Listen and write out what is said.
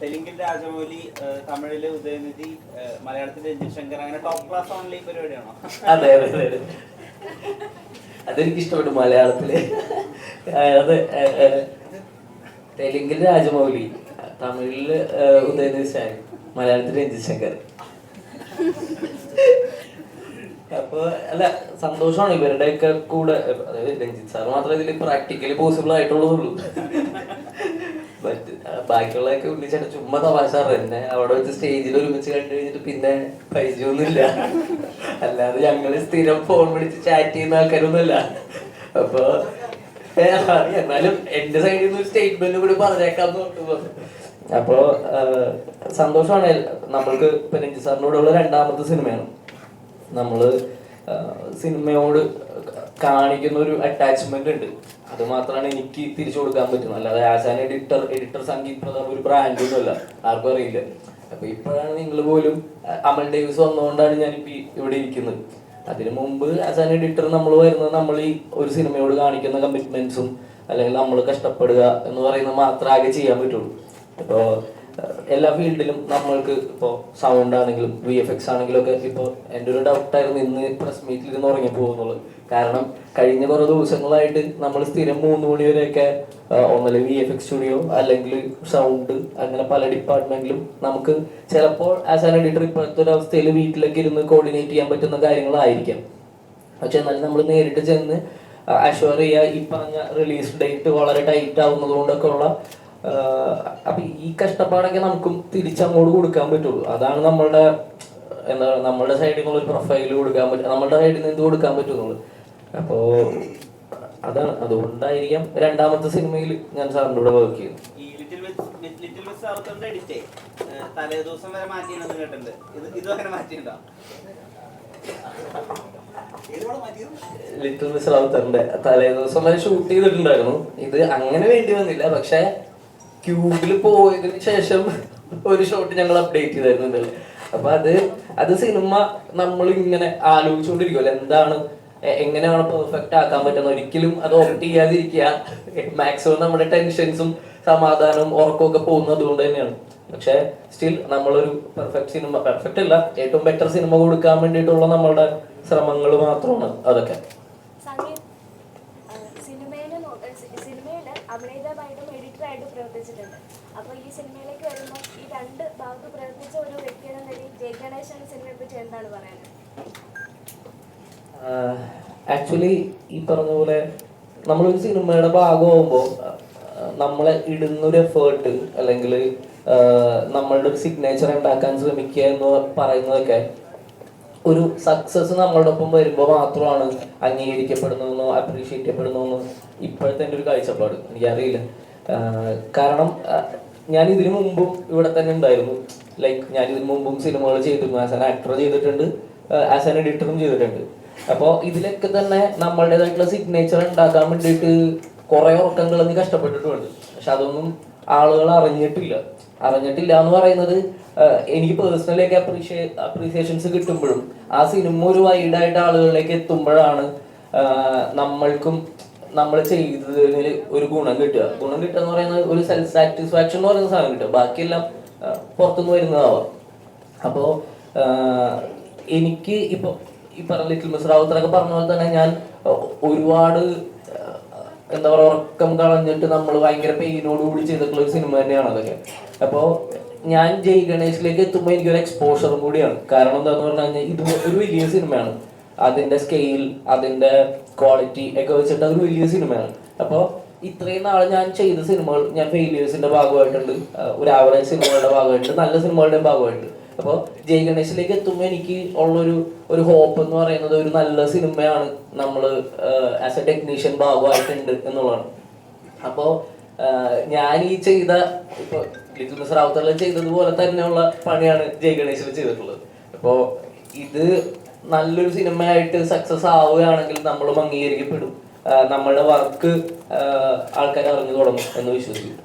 തെലുങ്കിൽ രാജമൗലി തമിഴിൽ ഉദയനിധി ഏഹ്, മലയാളത്തിൽ രഞ്ജിത് ശങ്കർ അങ്ങനെ ടോപ്പ് ക്ലാസ് ഓൺലൈൻ പരിപാടിയാണോ? അതെ അതെ അതെ അതെ. അതെനിക്ക് ഇഷ്ടപ്പെട്ടു മലയാളത്തിൽ അത് തെലുങ്കിൽ രാജമൗലി തമിഴിൽ ഉദയനിധി സ്റ്റാലിൻ മലയാളത്തിൽ രഞ്ജിത് ശങ്കർ. അപ്പൊ അല്ല സന്തോഷമാണ് ഇവരുടെയൊക്കെ കൂടെ അതായത് രഞ്ജിത്ത് സാർ മാത്രമേ ഇതിൽ പ്രാക്ടിക്കലി പോസിബിൾ ആയിട്ടുള്ളതുള്ളൂ മറ്റ് ബാക്കിയുള്ളതൊക്കെ ഉണ്ണിച്ചേട്ടൻ ചുമ്മാ തമാശ എന്നെ അവിടെ വെച്ച് സ്റ്റേജിൽ ഒരുമിച്ച് കണ്ടു കഴിഞ്ഞിട്ട് പിന്നെ പരിചയമൊന്നുമില്ല. അല്ലാതെ ഞങ്ങൾ സ്ഥിരം ഫോൺ വിളിച്ച് ചാറ്റ് ചെയ്യുന്ന ആൾക്കാരൊന്നുമല്ല. അപ്പൊ എന്നാലും എന്റെ സൈഡിൽ നിന്ന് ഒരു സ്റ്റേറ്റ്മെന്റ് കൂടി പറഞ്ഞേക്കാം ഓർത്തു അപ്പോ സന്തോഷമാണ്. നമ്മൾക്ക് ഇപ്പൊ രഞ്ജി സാറിനോടുള്ള രണ്ടാമത്തെ സിനിമയാണ്. നമ്മൾ സിനിമയോട് കാണിക്കുന്ന ഒരു അറ്റാച്ച്മെന്റ് ഉണ്ട്. അത് മാത്രമാണ് എനിക്ക് തിരിച്ചു കൊടുക്കാൻ പറ്റുന്നത്. അല്ലാതെ ആശാൻ എഡിറ്റർ എഡിറ്റർ സംഗീത് പ്രതാപ് ഒരു ബ്രാൻഡ് ഒന്നുമല്ല ആർക്കും അറിയില്ല. അപ്പൊ ഇപ്പോഴാണ് നിങ്ങൾ പോലും അമൽ ഡേവിസ് വന്നുകൊണ്ടാണ് ഞാൻ ഇപ്പൊ ഇവിടെ ഇരിക്കുന്നത്. അതിനു മുമ്പ് ആസ് ആൻ എഡിറ്റർ നമ്മൾ വരുന്നത് നമ്മൾ ഈ ഒരു സിനിമയോട് കാണിക്കുന്ന കമ്മിറ്റ്മെന്റ്സും അല്ലെങ്കിൽ നമ്മൾ കഷ്ടപ്പെടുക എന്ന് പറയുന്നത് മാത്രമേ ആകെ ചെയ്യാൻ പറ്റുള്ളൂ. ഇപ്പോൾ എല്ലാ ഫീൽഡിലും നമ്മൾക്ക് ഇപ്പോ സൗണ്ട് ആണെങ്കിലും വി എഫ് എക്സ് ആണെങ്കിലും ഒക്കെ ഇപ്പോൾ എന്റെ ഒരു ഡൗട്ട് ആയിരുന്നു ഇന്ന് പ്രസ് മീറ്റിൽ ഇരുന്ന് ഉറങ്ങി പോകുന്നുള്ളത് കാരണം കഴിഞ്ഞ കുറേ ദിവസങ്ങളായിട്ട് നമ്മൾ സ്ഥിരം മൂന്ന് മണി വരെയൊക്കെ ഒന്നല്ല വി എഫ് എക്സ് സ്റ്റുഡിയോ അല്ലെങ്കിൽ സൗണ്ട് അങ്ങനെ പല ഡിപ്പാർട്ട്മെന്റിലും നമുക്ക് ചിലപ്പോൾ ആസ് ആൻ എഡിറ്റർ ഇപ്പോഴത്തെ ഒരു അവസ്ഥയിൽ വീട്ടിലൊക്കെ ഇരുന്ന് കോർഡിനേറ്റ് ചെയ്യാൻ പറ്റുന്ന കാര്യങ്ങളായിരിക്കാം. പക്ഷെ എന്നാലും നമ്മൾ നേരിട്ട് ചെന്ന് അഷ്വർ ചെയ്യുക ഈ പറഞ്ഞ റിലീസ് ഡേറ്റ് വളരെ ടൈറ്റ് ആവുന്നത് കൊണ്ടൊക്കെ ഉള്ള അപ്പൊ ഈ കഷ്ടപ്പാടൊക്കെ നമുക്കും തിരിച്ചങ്ങോട്ട് കൊടുക്കാൻ പറ്റുള്ളൂ. അതാണ് നമ്മളുടെ എന്താ പറയുക നമ്മളുടെ സൈഡിൽ നിന്നുള്ള ഒരു പ്രൊഫൈൽ കൊടുക്കാൻ പറ്റും നമ്മളുടെ സൈഡിൽ നിന്ന് കൊടുക്കാൻ പറ്റുന്നുള്ളൂ. അപ്പോ അതാണ് അതുകൊണ്ടായിരിക്കാം രണ്ടാമത്തെ സിനിമയിൽ ഞാൻ സാറിന്റെ കൂടെ വർക്ക് ചെയ്തു തലേ ദിവസം വരെ കേട്ടിട്ടുണ്ട്. ഇത് മാറ്റിയിട്ടുണ്ടോ? ലിറ്റിൽ മിസ് റൗത്തറിന്റെ തലേ ദിവസം വരെ ഷൂട്ട് ചെയ്തിട്ടുണ്ടായിരുന്നു. ഇത് അങ്ങനെ വേണ്ടി വന്നില്ല. പക്ഷെ ക്യൂബിൽ പോയതിന് ശേഷം ഒരു ഷോട്ട് ഞങ്ങൾ അപ്ഡേറ്റ് ചെയ്തായിരുന്നു ഇതിൽ അപ്പൊ അത് അത് സിനിമ നമ്മൾ ഇങ്ങനെ ആലോചിച്ചുകൊണ്ടിരിക്കുമല്ലോ എന്താണ് എങ്ങനെയാണ് പെർഫെക്റ്റ് ആക്കാൻ പറ്റുന്നത്? ഒരിക്കലും അത് ഓപ്റ്റ് ചെയ്യാതിരിക്കുക. മാക്സിമം നമ്മുടെ ടെൻഷൻസും സമാധാനവും ഉറക്കമൊക്കെ പോകുന്നത് അതുകൊണ്ട് തന്നെയാണ്. പക്ഷെ സ്റ്റിൽ നമ്മളൊരു പെർഫെക്റ്റ് സിനിമ പെർഫെക്റ്റ് അല്ല ഏറ്റവും ബെറ്റർ സിനിമ കൊടുക്കാൻ വേണ്ടിയിട്ടുള്ള നമ്മളുടെ ശ്രമങ്ങൾ മാത്രമാണ് അതൊക്കെ. സിനിമയിൽ സിനിമയിൽ അഭിനേതാവായിട്ടും എഡിറ്ററായിട്ടും പ്രവർത്തിച്ചിട്ടുണ്ട്. അപ്പോൾ ഈ സിനിമയിലേക്ക് വരുമ്പോൾ ഈ രണ്ട് ഭാഗത്ത് പ്രവർത്തിച്ച ഒരു വ്യക്തി എന്ന നിലയിൽ ജയ ഗണേശൻ സിനിമയെ പറ്റി എന്താണ് പറയുന്നത് ആക്ച്വലി ഈ പറഞ്ഞ പോലെ നമ്മളൊരു സിനിമയുടെ ഭാഗമാകുമ്പോൾ നമ്മളെ ഇടുന്നൊരു എഫേർട്ട് അല്ലെങ്കിൽ നമ്മളുടെ ഒരു സിഗ്നേച്ചർ ഉണ്ടാക്കാൻ ശ്രമിക്കുക എന്ന് പറയുന്നതൊക്കെ ഒരു സക്സസ് നമ്മളുടെ ഒപ്പം വരുമ്പോൾ മാത്രമാണ് അംഗീകരിക്കപ്പെടുന്നതെന്നോ അപ്രീഷിയേറ്റ് ചെയ്യപ്പെടുന്നതെന്നോ ഇപ്പോഴത്തെ എന്റെ ഒരു കാഴ്ചപ്പാട്. എനിക്കറിയില്ല. കാരണം ഞാൻ ഇതിനു മുമ്പും ഇവിടെ തന്നെ ഉണ്ടായിരുന്നു. ലൈക്ക് ഞാൻ ഇതിനു മുമ്പും സിനിമകൾ ചെയ്തിരുന്നു. ആസ് ആൻ ആക്ടർ ചെയ്തിട്ടുണ്ട്. ആസ് ആൻ എഡിറ്ററും ചെയ്തിട്ടുണ്ട്. അപ്പോൾ ഇതിലൊക്കെ തന്നെ നമ്മളുടേതായിട്ടുള്ള സിഗ്നേച്ചർ ഉണ്ടാക്കാൻ വേണ്ടിയിട്ട് കുറേ ഉറക്കങ്ങൾ കഷ്ടപ്പെട്ടിട്ടുണ്ട്. പക്ഷെ അതൊന്നും ആളുകൾ അറിഞ്ഞിട്ടില്ല. അറിഞ്ഞിട്ടില്ല എന്ന് പറയുന്നത് എനിക്ക് പേഴ്സണലേക്ക് അപ്രീഷിയേ അപ്രീസിയേഷൻസ് കിട്ടുമ്പോഴും ആ സിനിമ ഒരു വൈഡായിട്ട് ആളുകളിലേക്ക് എത്തുമ്പോഴാണ് നമ്മൾക്കും നമ്മൾ ചെയ്തതിന് ഒരു ഗുണം കിട്ടുക. ഗുണം കിട്ടുക എന്ന് പറയുന്നത് ഒരു സെൽഫ് സാറ്റിസ്ഫാക്ഷൻ എന്ന് പറയുന്ന സാധനം കിട്ടുക. ബാക്കിയെല്ലാം പുറത്തുനിന്ന് വരുന്നതാവാം. അപ്പോൾ എനിക്ക് ഇപ്പോൾ ഈ പറഞ്ഞ ലിറ്റിൽ മിസ് റാവുത്തറൊക്കെ പറഞ്ഞ പോലെ തന്നെ ഞാൻ ഒരുപാട് എന്താ പറയുക ഉറക്കം കളഞ്ഞിട്ട് നമ്മൾ ഭയങ്കര പെയിനോട് കൂടി ചെയ്തിട്ടുള്ള ഒരു സിനിമ തന്നെയാണ് അതൊക്കെ. അപ്പോൾ ഞാൻ ജയ് ഗണേഷിലേക്ക് എത്തുമ്പോൾ എനിക്കൊരു എക്സ്പോഷറും കൂടിയാണ്. കാരണം എന്താന്ന് പറഞ്ഞു കഴിഞ്ഞാൽ ഇത് ഒരു വലിയ സിനിമയാണ് അതിന്റെ സ്കെയിൽ അതിന്റെ ക്വാളിറ്റി ഒക്കെ വെച്ചിട്ട് അതൊരു വലിയ സിനിമയാണ് അപ്പോൾ ഇത്രയും നാൾ ഞാൻ ചെയ്ത സിനിമകൾ ഞാൻ ഫെയിലിയേഴ്സിന്റെ ഭാഗമായിട്ടുണ്ട്. ഒരു ആവറേജ് സിനിമകളുടെ ഭാഗമായിട്ടുണ്ട്. നല്ല സിനിമകളുടെ ഭാഗമായിട്ടുണ്ട്. അപ്പോൾ ജയ് ഗണേശിലേക്ക് എത്തുമ്പോൾ എനിക്ക് ഉള്ളൊരു ഒരു ഹോപ്പ് എന്ന് പറയുന്നത് ഒരു നല്ല സിനിമയാണ് നമ്മൾ ആസ് എ ടെക്നീഷ്യൻ ഭാഗമായിട്ടുണ്ട് എന്നുള്ളതാണ്. അപ്പോൾ ഞാൻ ഈ ചെയ്ത ഇപ്പോൾ ലിറ്റിൽ മിസ് റാവുത്തറിൽ ചെയ്തതുപോലെ തന്നെയുള്ള പണിയാണ് ജയ് ഗണേശിൽ ചെയ്തിട്ടുള്ളത്. അപ്പോൾ ഇത് നല്ലൊരു സിനിമയായിട്ട് സക്സസ് ആവുകയാണെങ്കിൽ നമ്മളും അംഗീകരിക്കപ്പെടും. നമ്മുടെ വർക്ക് ആൾക്കാർ അറിഞ്ഞു തുടങ്ങും എന്ന് വിശ്വസിക്കുന്നു.